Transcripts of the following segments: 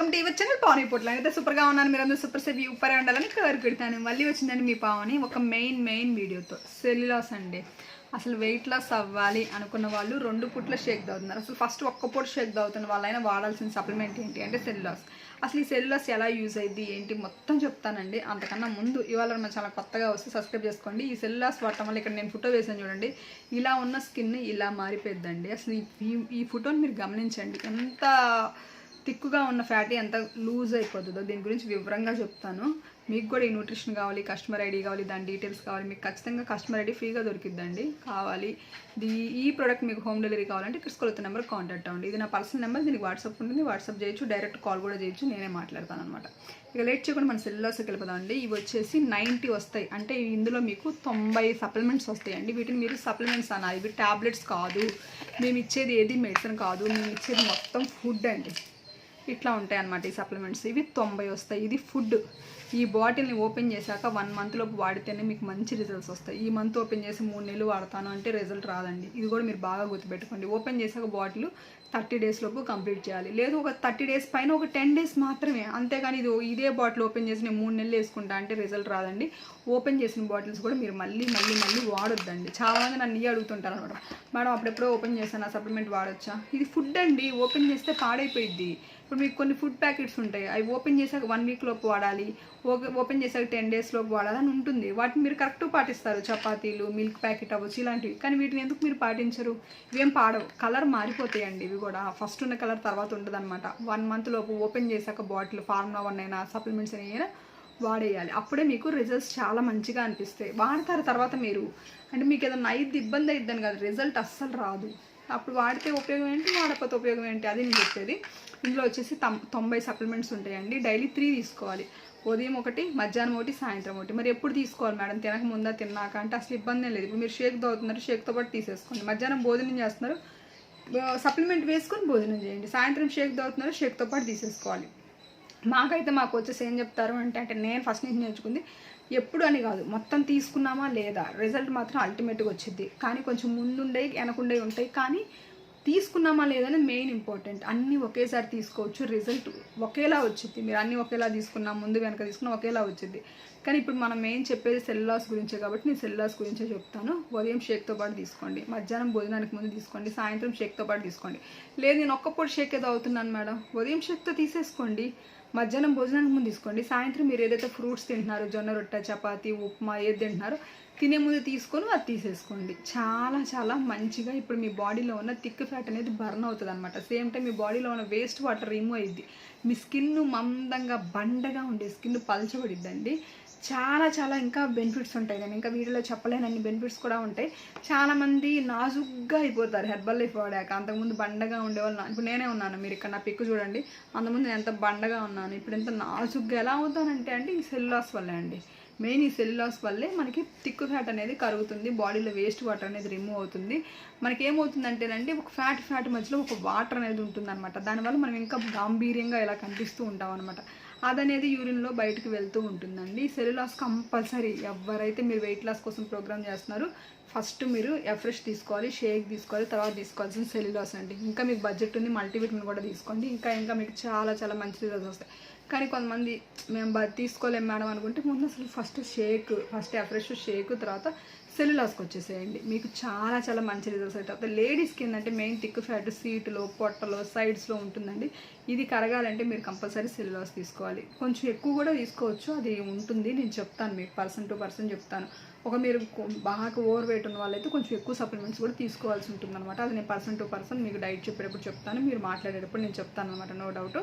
Welcome to your channel Pavani Potla. అయితే సూపర్గా ఉన్నాను మీరు అందరూ సూపర్ సేవ్ సూపర్ ఉండాలని కోరుకుంటాను మళ్ళీ వచ్చిందండి మీ పావని ఒక మెయిన్ మెయిన్ వీడియోతో. సెల్యులాస్ అండి. అసలు వెయిట్ లాస్ అవ్వాలి అనుకున్న వాళ్ళు రెండు పుట్ల షేక్ తాగుతున్నారు. అసలు ఫస్ట్ ఒక్క పూట షేక్ తాగుతున్న వాళ్ళైనా వాడాల్సిన సప్లిమెంట్ ఏంటి అంటే సెల్యులాస్. అసలు ఈ సెల్యులాస్ ఎలా యూజ్ అయ్యింది ఏంటి మొత్తం చెప్తానండి. అంతకన్నా ముందు ఇవాళ మనం చాలా కొత్తగా వస్తే సబ్స్క్రైబ్ చేసుకోండి. ఈ సెల్యులాస్ వాడటం వల్ల ఇక్కడ నేను ఫోటో వేసాను చూడండి. ఇలా ఉన్న స్కిన్ ఇలా మారిపోద్దండి అసలు ఈ ఈ ఫోటోని మీరు గమనించండి. ఎంత థిక్గా ఉన్న ఫ్యాటీ ఎంత లూజ్ అయిపోతుందో దీని గురించి వివరంగా చెప్తాను. మీకు కూడా ఈ న్యూట్రిషన్ కావాలి కస్టమర్ ఐడి కావాలి దాని డీటెయిల్స్ కావాలి మీకు ఖచ్చితంగా కస్టమర్ ఐడి ఫ్రీగా దొరికిద్దండి. కావాలి. దీ ఈ ప్రోడక్ట్ మీకు హోమ్ డెలివరీ కావాలంటే క్రిస్కొలత నెంబర్ కాంటాక్ట్ అవ్వండి. ఇది నా పర్సనల్ నెంబర్ దీనికి వాట్సాప్ ఉంటుంది. వాట్సాప్ చేయొచ్చు డైరెక్ట్ కాల్ కూడా చేయొచ్చు నేనే మాట్లాడతాను అనమాట ఇక లేట్ చేయకుండా మన సెల్లోస్కి వెళ్ళిపోదామండి. ఇవి వచ్చేసి నైంటీ వస్తాయి. అంటే ఇందులో మీకు తొంభై సప్లిమెంట్స్ వస్తాయండి. వీటిని మీరు సప్లిమెంట్స్ అన్నారు ఇవి టాబ్లెట్స్ కాదు. మేము ఇచ్చేది ఏది మెడిసిన్ కాదు. మేము ఇచ్చేది మొత్తం ఫుడ్ అండి. ఇట్లా ఉంటాయి అన్నమాట ఈ సప్లిమెంట్స్ ఇవి తొంభై వస్తాయి. ఇది ఫుడ్ ఈ బాటిల్ని ఓపెన్ చేశాక వన్ మంత్లోపు వాడితేనే మీకు మంచి రిజల్ట్స్ వస్తాయి. ఈ మంత్ ఓపెన్ చేసి మూడు నెలలు వాడతాను అంటే రిజల్ట్ రాదండి. ఇది కూడా మీరు బాగా గుర్తుపెట్టుకోండి. ఓపెన్ చేశాక బాటిల్ థర్టీ డేస్ లోపు కంప్లీట్ చేయాలి. లేదు ఒక థర్టీ డేస్ పైన ఒక టెన్ డేస్ మాత్రమే. అంతేగాని ఇది ఇదే బాటిల్ ఓపెన్ చేసి నేను మూడు నెలలు వేసుకుంటా అంటే రిజల్ట్ రాదండి. ఓపెన్ చేసిన బాటిల్స్ కూడా మీరు మళ్ళీ మళ్ళీ మళ్ళీ వాడొద్దండి. చాలామంది నన్ను ఇవి అడుగుతుంటారు అనమాట మేడం అప్పుడెప్పుడో ఓపెన్ చేశాను. ఆ సప్లిమెంట్ వాడొచ్చా? ఇది ఫుడ్ అండి. ఓపెన్ చేస్తే పాడైపోయిద్ది. ఇప్పుడు మీకు కొన్ని ఫుడ్ ప్యాకెట్స్ ఉంటాయి. అవి ఓపెన్ చేశాక వన్ వీక్ లోపు వాడాలి ఓపెన్ చేశాక టెన్ డేస్ లోపు వాడాలి అని ఉంటుంది. వాటిని మీరు కరెక్ట్ పాటిస్తారు. చపాతీలు మిల్క్ ప్యాకెట్ అవ్వచ్చు ఇలాంటివి. కానీ వీటిని ఎందుకు మీరు పాటించరు? ఇవేం పాడవు. కలర్ మారిపోతాయండి ఇవి కూడా. ఫస్ట్ ఉన్న కలర్ తర్వాత ఉంటుంది అనమాట వన్ మంత్ లోపు ఓపెన్ చేశాక బాటిల్ ఫార్ములా వన్ అయినా సప్లిమెంట్స్ అయినా వాడేయాలి. అప్పుడే మీకు రిజల్ట్స్ చాలా మంచిగా అనిపిస్తాయి. వాడతారు తర్వాత మీరు. అంటే మీకు ఏదైనా అయ్యిద్ది ఇబ్బంది అయిద్దని కాదు. రిజల్ట్ అస్సలు రాదు. అప్పుడు వాడితే ఉపయోగం ఏంటి? వాడకపోతే ఉపయోగం ఏంటి? అది నేను చెప్పేది. ఇందులో వచ్చేసి తొంభై సప్లిమెంట్స్ ఉంటాయండి. డైలీ త్రీ తీసుకోవాలి. ఉదయం ఒకటి మధ్యాహ్నం ఒకటి సాయంత్రం ఒకటి. మరి ఎప్పుడు తీసుకోవాలి మేడం? తినక ముందా తిన్నాక? అంటే అసలు ఇబ్బంది లేదు. ఇప్పుడు మీరు షేక్ తాగుతున్నారు షేక్తో పాటు తీసేసుకోండి. మధ్యాహ్నం భోజనం చేస్తున్నారు సప్లిమెంట్ వేసుకొని భోజనం చేయండి. సాయంత్రం షేక్ తాగుతున్నారు షేక్తో పాటు తీసేసుకోవాలి. మాకైతే మాకు వచ్చేసి ఏం చెప్తారు అంటే అంటే నేను ఫస్ట్ నుంచి నేర్చుకుంది ఎప్పుడు అని కాదు. మొత్తం తీసుకున్నామా లేదా? రిజల్ట్ మాత్రం అల్టిమేట్గా వచ్చింది కానీ కొంచెం ముందుండే వెనకుండే ఉంటాయి. కానీ తీసుకున్నామా లేదనేది మెయిన్ ఇంపార్టెంట్ అన్నీ ఒకేసారి తీసుకోవచ్చు. రిజల్ట్ ఒకేలా వచ్చింది మీరు అన్నీ ఒకేలా తీసుకున్నా ముందు వెనక తీసుకున్నా ఒకేలా వచ్చింది కానీ ఇప్పుడు మనం మెయిన్ చెప్పేది సెల్లాస్ గురించే కాబట్టి నేను సెల్లాస్ గురించే చెప్తాను. ఉదయం షేక్తో పాటు తీసుకోండి. మధ్యాహ్నం భోజనానికి ముందు తీసుకోండి. సాయంత్రం షేక్తో పాటు తీసుకోండి. లేదు నేను ఒక్క పొడి షేక్ ఏదో అవుతున్నాను మేడం. ఉదయం షేక్తో తీసేసుకోండి. మధ్యాహ్నం భోజనానికి ముందు తీసుకోండి. సాయంత్రం మీరు ఏదైతే ఫ్రూట్స్ తింటున్నారో జొన్న రొట్టె చపాతీ ఉప్మా ఏది తింటున్నారో తినే ముందు తీసుకొని అది తీసేసుకోండి. చాలా చాలా మంచిగా ఇప్పుడు మీ బాడీలో ఉన్న థిక్ ఫ్యాట్ అనేది బర్న్ అవుతుంది అనమాట సేమ్ టైం మీ బాడీలో ఉన్న వేస్ట్ వాటర్ రిమూవ్ అయ్యిద్ది మీ స్కిన్ మందంగా బండగా ఉండే స్కిన్ పలచబడిద్దండి. చాలా చాలా ఇంకా బెనిఫిట్స్ ఉంటాయి. నేను ఇంకా వీడియోలో చెప్పలేనన్ని బెనిఫిట్స్ కూడా ఉంటాయి. చాలామంది నాజుగ్గా అయిపోతారు హెర్బల్ లైఫ్ వాడాక. అంతకుముందు బండగా ఉండేవాళ్ళు ఇప్పుడు నేనే ఉన్నాను. మీరు ఇక్కడ నా పిక్ చూడండి. అంతకుముందు నేను ఎంత బండగా ఉన్నాను ఇప్పుడు ఎంత నాజుగ్గా ఎలా అవుతానంటే అంటే ఈ సెల్లాస్ వల్లే అండి. మెయిన్ ఈ సెల్యులాస్ వల్లే మనకి తిక్కు ఫ్యాట్ అనేది కరుగుతుంది బాడీలో వేస్ట్ వాటర్ అనేది రిమూవ్ అవుతుంది. మనకి ఏమవుతుందంటేనండి ఒక ఫ్యాట్ ఫ్యాట్ మధ్యలో ఒక వాటర్ అనేది ఉంటుంది అనమాట దానివల్ల మనం ఇంకా గాంభీర్యంగా ఇలా కనిపిస్తూ ఉంటాం అనమాట అదనేది యూరిన్లో బయటకు వెళ్తూ ఉంటుందండి. సెల్ లాస్ కంపల్సరీ ఎవరైతే మీరు వెయిట్ లాస్ కోసం ప్రోగ్రామ్ చేస్తున్నారు ఫస్ట్ మీరు ఎఫ్రెష్ తీసుకోవాలి షేక్ తీసుకోవాలి తర్వాత తీసుకోవాల్సిన సెల్యులాస్ అండి. ఇంకా మీకు బడ్జెట్ ఉంది మల్టీవిటమిన్ కూడా తీసుకోండి. ఇంకా ఇంకా మీకు చాలా చాలా మంచి రిజల్ట్స్ వస్తాయి. కానీ కొంతమంది మేము బ- తీసుకోలేం మేడం అనుకుంటే ముందు అసలు first shake first Afresh shake తర్వాత సెల్యులాస్కి వచ్చేసేయండి. మీకు చాలా చాలా మంచి రిజల్ట్స్ అయితే అవుతాయి లేడీస్కి ఏంటంటే మెయిన్ థిక్ ఫ్యాట్ సీటులో పొట్టలో సైడ్స్లో ఉంటుందండి. ఇది కరగాలంటే మీరు కంపల్సరీ సెల్యులాస్ తీసుకోవాలి. కొంచెం ఎక్కువ కూడా తీసుకోవచ్చు. అది ఉంటుంది. నేను చెప్తాను మీకు పర్సన్ టు పర్సన్ చెప్తాను. ఒక మీరు బాగా ఓవర్ వెయిట్ ఉన్న వాళ్ళైతే కొంచెం ఎక్కువ సప్లిమెంట్స్ కూడా తీసుకోవాల్సి ఉంటుంది అనమాట అది నేను పర్సన్ టు పర్సన్ మీకు డైట్ చెప్పేటప్పుడు చెప్తాను. మీరు మాట్లాడేటప్పుడు నేను చెప్తాను అనమాట నో డౌట్.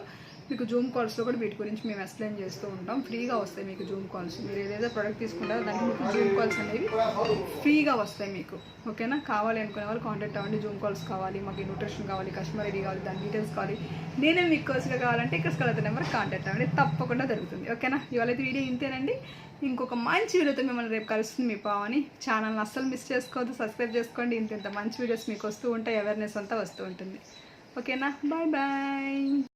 మీకు జూమ్ కాల్స్లో కూడా వీటి గురించి మేము ఎక్స్ప్లెయిన్ చేస్తూ ఉంటాం. ఫ్రీగా వస్తాయి మీకు జూమ్ కాల్స్ మీరు ఏదైతే ప్రోడక్ట్ తీసుకుంటారో దానికి మీకు జూమ్ కాల్స్ అనేవి ఫ్రీగా వస్తాయి మీకు. ఓకేనా కావాలి అనుకునే వాళ్ళు కాంటాక్ట్ అవ్వండి. జూమ్ కాల్స్ కావాలి మాకు న్యూట్రిషన్ కావాలి కస్టమర్ ఐడి కావాలి దాని డీటెయిల్స్ కావాలి. నేనే మీకు కోర్సుగా కావాలంటే ఇక్కడ స్కలత నెంబర్ కాంటాక్ట్ అవ్వండి. తప్పకుండా జరుగుతుంది. ఓకేనా ఇవాళ వీడియో ఇంతేనండి. ఇంకొక మంచి వీడియోతో మిమ్మల్ని రేపు కలుస్తుంది మీ పావని. ఛానల్ని అస్సలు మిస్ చేసుకోవద్దు. సబ్స్క్రైబ్ చేసుకోండి. ఇంత ఇంత మంచి వీడియోస్ మీకు వస్తూ ఉంటాయి. అవేర్నెస్ అంతా వస్తూ ఉంటుంది. ఓకేనా బాయ్ బాయ్